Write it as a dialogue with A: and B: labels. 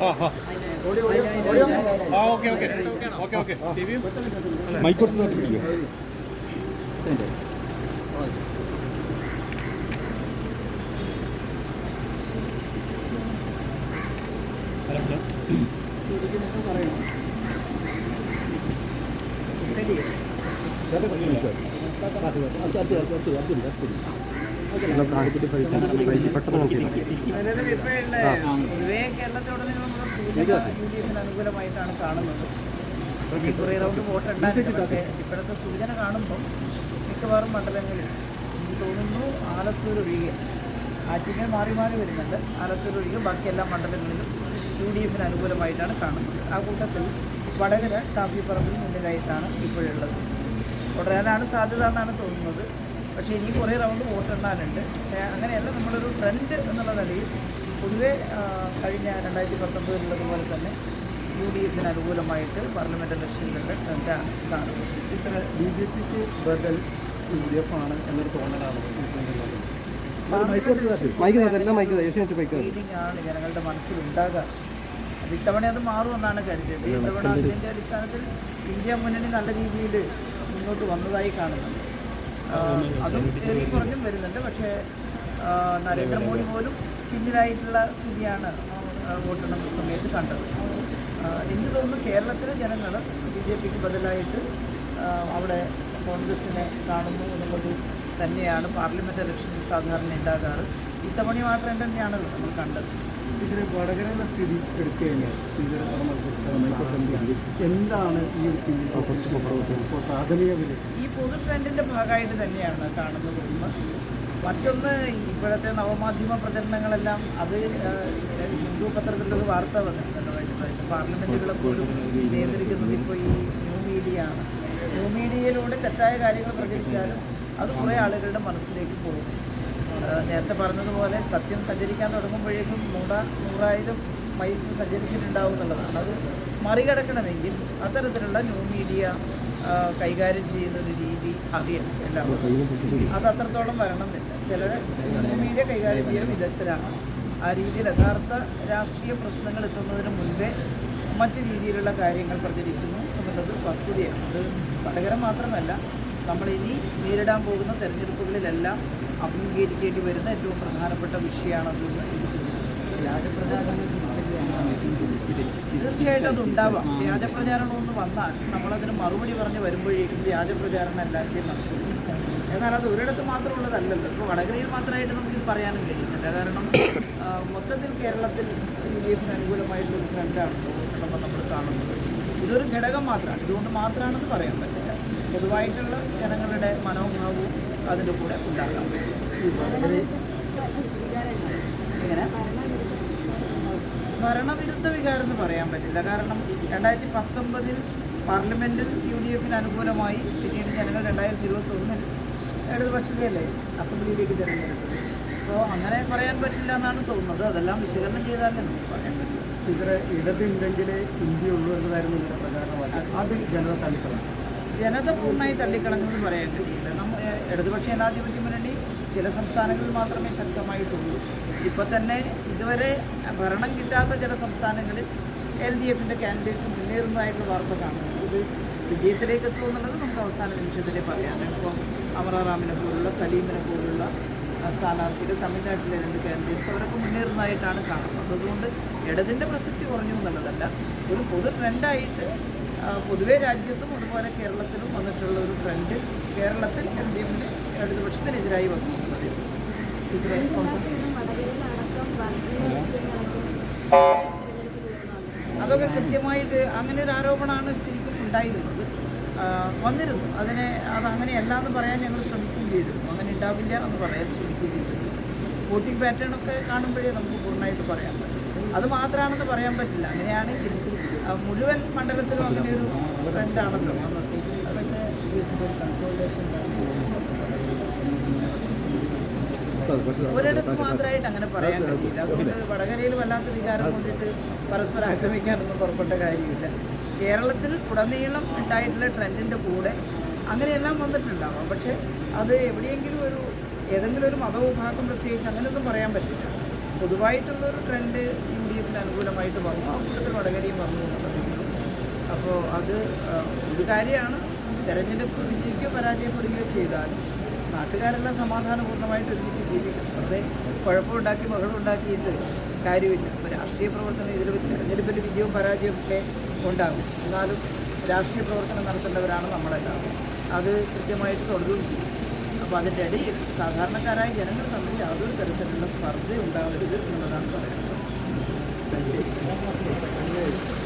A: ആ
B: പെട്ടെന്ന് നോക്കി.
C: പൊതുവേ കേരളത്തോടുനിന്നുള്ള സൂചന യു ഡി എഫിന് അനുകൂലമായിട്ടാണ് കാണുന്നത്. കുറേ റൗണ്ട് വോട്ട് ഉണ്ടായിരുന്നു ഇപ്പോഴത്തെ സൂചന കാണുമ്പോൾ മിക്കവാറും മണ്ഡലങ്ങളിൽ എനിക്ക് തോന്നുന്നു ആലത്തൂർ ഒഴികെ ആറ്റിങ്ങൽ മാറി മാറി വരുന്നുണ്ട്. ആലത്തൂർ ഒഴികെ ബാക്കി എല്ലാ മണ്ഡലങ്ങളിലും യു ഡി എഫിന് അനുകൂലമായിട്ടാണ് കാണുന്നത്. ആ കൂട്ടത്തിൽ വടകര ഷാഫി പറമ്പിൽ മുന്നിലായിട്ടാണ് ഇപ്പോഴുള്ളത്. തുടരാനാണ് സാധ്യത എന്നാണ് തോന്നുന്നത്. പക്ഷേ ഇനി കുറേ റൗണ്ട് വോട്ടെണ്ണാനുണ്ട് അങ്ങനെയല്ല നമ്മളൊരു ട്രെൻഡ് എന്നുള്ള നിലയിൽ പൊതുവെ കഴിഞ്ഞ രണ്ടായിരത്തി പത്തൊമ്പതിലുള്ളതുപോലെ തന്നെ യു ഡി എഫിന് അനുകൂലമായിട്ട് പാർലമെന്റ് ഇലക്ഷനിലുള്ള ട്രെൻഡാണ് കാണുന്നത്
D: ഇത്ര ബി ജെ പിക്ക് ബദൽ യു ഡി എഫ് ആണ് എന്നൊരു തോന്നലാണ്
B: മൈക്ക് എല്ലാം മൈക്ക് ഏഷ്യാനെറ്റ് മൈക്ക്
C: ഫീലിംഗ് ആണ് ജനങ്ങളുടെ മനസ്സിലുണ്ടാകാറ് അത് ഇത്തവണ അത് മാറുമെന്നാണ് കരുതിയത്. ഇത്തവണ അതിന്റെ അടിസ്ഥാനത്തിൽ ഇന്ത്യ മുന്നണി നല്ല രീതിയിൽ മുന്നോട്ട് വന്നതായി കാണുന്നുണ്ട്. അതും ഏറി കുറഞ്ഞും വരുന്നുണ്ട്. പക്ഷേ നരേന്ദ്രമോദി പോലും പിന്നിലായിട്ടുള്ള സ്ഥിതിയാണ് വോട്ടെണ്ണുന്ന സമയത്ത് കണ്ടത്. എനിക്ക് തോന്നുന്നു കേരളത്തിലെ ജനങ്ങൾ ബി ജെ പിക്ക് ബദലായിട്ട് അവിടെ കോൺഗ്രസിനെ കാണുന്നു എന്നുള്ളത് തന്നെയാണ് പാർലമെന്റ് ഇലക്ഷനിൽ സാധാരണ ഉണ്ടാകാറ്. ഇത്തവണ ആ ട്രെൻഡ് നമ്മൾ കണ്ടത്.
D: ഇതിന് വടകരയുള്ള സ്ഥിതി എടുത്തു കഴിഞ്ഞാൽ ഇതിന് എന്താണ് ഈ ഒരു പ്രാഥമിക വില?
C: ഈ പൊതു ട്രെൻഡിന്റെ ഭാഗമായിട്ട് തന്നെയാണ് കാണുന്നത് മറ്റൊന്ന് ഇപ്പോഴത്തെ നവമാധ്യമ പ്രചരണങ്ങളെല്ലാം അത് ഹിന്ദു പത്രത്തിലൊരു വാർത്ത വന്നിട്ടുണ്ടല്ലോ. പാർലമെന്റുകളെ പോലും നിയന്ത്രിക്കുന്നത് ഇപ്പോൾ ഈ ന്യൂ മീഡിയ ആണ് ന്യൂ മീഡിയയിലൂടെ തെറ്റായ കാര്യങ്ങൾ പ്രചരിച്ചാലും അത് കുറേ ആളുകളുടെ മനസ്സിലേക്ക് പോകും. നേരത്തെ പറഞ്ഞതുപോലെ സത്യം സഞ്ചരിക്കാൻ തുടങ്ങുമ്പോഴേക്കും നൂറ നൂറായിരം മൈൽസ് സഞ്ചരിച്ചിട്ടുണ്ടാവും എന്നുള്ളതാണ്. അത് മറികടക്കണമെങ്കിൽ അത്തരത്തിലുള്ള ന്യൂ മീഡിയ കൈകാര്യം ചെയ്യുന്ന ഒരു രീതി അറിയണം എല്ലാവർക്കും. അത് അത്രത്തോളം വരണമെന്നില്ല. ചിലർ ന്യൂ മീഡിയ കൈകാര്യം ചെയ്യുന്ന വിദഗ്ധരാണ്. ആ രീതിയിൽ യഥാർത്ഥ രാഷ്ട്രീയ പ്രശ്നങ്ങൾ എത്തുന്നതിന് മുൻപേ മറ്റ് രീതിയിലുള്ള കാര്യങ്ങൾ പ്രചരിക്കുന്നു എന്നുള്ളത് വസ്തുതയാണ്. അത് വടകര മാത്രമല്ല നമ്മളിനി നേരിടാൻ പോകുന്ന തെരഞ്ഞെടുപ്പുകളിലെല്ലാം അഭിമുഖീകരിക്കേണ്ടി വരുന്ന ഏറ്റവും പ്രധാനപ്പെട്ട വിഷയമാണെന്ന് വ്യാജപ്രചാരണം തീർച്ചയായിട്ടും അത് ഉണ്ടാവാം. വ്യാജപ്രചാരണം ഒന്ന് വന്നാൽ നമ്മളതിന് മറുപടി പറഞ്ഞ് വരുമ്പോഴേക്കും വ്യാജപ്രചാരണം എല്ലാവരുടെയും മനസ്സിലാക്കും എന്നാൽ അത് ഒരിടത്ത് മാത്രമുള്ളതല്ലല്ലോ. ഇപ്പോൾ വടകരയിൽ മാത്രമായിട്ട് നമുക്കിത് പറയാനും കഴിയുന്നില്ല. കാരണം മൊത്തത്തിൽ കേരളത്തിൽ യു ഡി എഫിന് അനുകൂലമായിട്ടുള്ള ട്രെൻഡാണ് നമ്മൾ കാണുന്നത്. ഇതൊരു ഘടകം മാത്രമാണ്. ഇതുകൊണ്ട് മാത്രമാണെന്ന് പറയാൻ പറ്റില്ല. പൊതുവായിട്ടുള്ള ജനങ്ങളുടെ മനോഭാവവും അതിന്റെ കൂടെ ഉണ്ടാകാം. ഭരണവിരുദ്ധ വികാരം എന്ന് പറയാൻ പറ്റില്ല. കാരണം രണ്ടായിരത്തി പത്തൊമ്പതിൽ പാർലമെന്റിൽ യു ഡി എഫിന് അനുകൂലമായി പിന്നീട് ജനങ്ങൾ രണ്ടായിരത്തി ഇരുപത്തി ഒന്നിൽ ഇടതുപക്ഷതയല്ലേ അസംബ്ലിയിലേക്ക് തിരഞ്ഞെടുത്തത്. അപ്പോൾ അങ്ങനെ പറയാൻ പറ്റില്ല എന്നാണ് തോന്നുന്നത്. അതെല്ലാം വിശകലനം ചെയ്താലേ നമുക്ക്
D: ഇതിന് ഇടതുണ്ടെങ്കിലേ ഇന്ത്യ എന്നതായിരുന്നു പ്രധാനമായിട്ട് അത് ജനത തള്ളിക്കളഞ്ഞു.
C: ജനത പൂർണമായി തള്ളിക്കളഞ്ഞെന്ന് പറയാൻ കഴിയില്ല. നമ്മൾ ഇടതുപക്ഷ ജനാധിപത്യ മുന്നണി ചില സംസ്ഥാനങ്ങളിൽ മാത്രമേ ശക്തമായിട്ടുള്ളൂ. ഇപ്പോൾ തന്നെ ഇതുവരെ ഭരണം കിട്ടാത്ത ചില സംസ്ഥാനങ്ങളിൽ എൽ ഡി എഫിന്റെ കാൻഡിഡേറ്റ്സ് മുന്നേറുന്നതായിട്ടുള്ള വാർത്ത കാണുന്നു. ഇത് വിജയത്തിലേക്ക് എത്തുമെന്നുള്ളത് നമുക്ക് അവസാന നിമിഷത്തിലേ പറയാം ഇപ്പം അമറാറാമിനെ പോലുള്ള സലീമിനെ പോലുള്ള സ്ഥാനാർത്ഥികൾ തമിഴ്നാട്ടിലെ രണ്ട് കാൻഡിഡേറ്റ്സ് അവരൊക്കെ മുന്നേറുന്നതായിട്ടാണ് കാണുന്നത്. അതുകൊണ്ട് ഇടതിന്റെ പ്രസക്തി കുറഞ്ഞു എന്നുള്ളതല്ല. ഒരു പൊതു ട്രെൻഡായിട്ട് പൊതുവേ രാജ്യത്തും അതുപോലെ കേരളത്തിലും വന്നിട്ടുള്ള ഒരു ട്രെൻഡ് കേരളത്തിൽ എൽ ഡി എഫിന് ഇടതുപക്ഷത്തിനെതിരായി വന്നു അതൊക്കെ കൃത്യമായിട്ട് അങ്ങനെ ഒരു ആരോപണമാണ് ശരിക്കും ഉണ്ടായിരുന്നത്. വന്നിരുന്നു. അതിനെ അത് അങ്ങനെയല്ല എന്ന് പറയാൻ ഞങ്ങൾ ശ്രമിക്കുകയും ചെയ്തിരുന്നു അങ്ങനെ ഉണ്ടാവില്ല എന്ന് പറയാൻ ശ്രമിക്കുകയും വോട്ടിംഗ് പാറ്റേൺ ഒക്കെ കാണുമ്പോഴേ നമുക്ക് പൂർണമായിട്ട് പറയാൻ പറ്റും. അത് മാത്രമാണെന്ന് പറയാൻ പറ്റില്ല. അങ്ങനെയാണെങ്കിൽ മുഴുവൻ മണ്ഡലത്തിലും അങ്ങനെ ഒരു ട്രെൻഡാണല്ലോ കൺസോൾട്ടേഷൻ ഒരിടത്ത് മാത്രമായിട്ട് അങ്ങനെ പറയാൻ പറ്റില്ല. അതുകൊണ്ട് വടകരയിൽ വല്ലാത്ത വികാരം കൊണ്ടിട്ട് പരസ്പരം ആക്രമിക്കാനൊന്നും പുറപ്പെട്ട കാര്യമില്ല. കേരളത്തിൽ ഉടനീളം ഉണ്ടായിട്ടുള്ള ട്രെൻഡിന്റെ കൂടെ അങ്ങനെയെല്ലാം വന്നിട്ടുണ്ടാവാം. പക്ഷേ അത് എവിടെയെങ്കിലും ഒരു ഏതെങ്കിലും ഒരു മതവിഭാഗം പ്രത്യേകിച്ച് അങ്ങനെയൊന്നും പറയാൻ പറ്റില്ല. പൊതുവായിട്ടുള്ളൊരു ട്രെൻഡ് യു ഡി എഫിന് അനുകൂലമായിട്ട് വന്നു. ആ കൂട്ടത്തിൽ വടകരയും വന്നു എന്നുള്ളതേ അപ്പോൾ അത് ഒരു കാര്യമാണ്. തെരഞ്ഞെടുപ്പ് വിജയിക്കുകയോ പരാജയപ്പെടുകയോ ചെയ്താലും നാട്ടുകാരെല്ലാം സമാധാനപൂർണമായിട്ട് ഒരുമിച്ച് ജീവിക്കും. വെറുതെ കുഴപ്പമുണ്ടാക്കി ബഹളമുണ്ടാക്കിയിട്ട് കാര്യമില്ല. അപ്പോൾ രാഷ്ട്രീയ പ്രവർത്തനം ഇതിൽ തെരഞ്ഞെടുപ്പിൽ വിജയവും പരാജയവും ഒക്കെ ഉണ്ടാകും. എന്നാലും രാഷ്ട്രീയ പ്രവർത്തനം നടത്തേണ്ടവരാണ് നമ്മളെല്ലാവരും. അത് കൃത്യമായിട്ട് തുടരുകയും ചെയ്യും. അപ്പോൾ അതിന്റെ ഇടയിൽ സാധാരണക്കാരായ ജനങ്ങൾ തമ്മിൽ യാതൊരു തരത്തിലുള്ള സ്പർദ്ധ ഉണ്ടാവരുത് എന്നുള്ളതാണ് പറയുന്നത്. ശരി.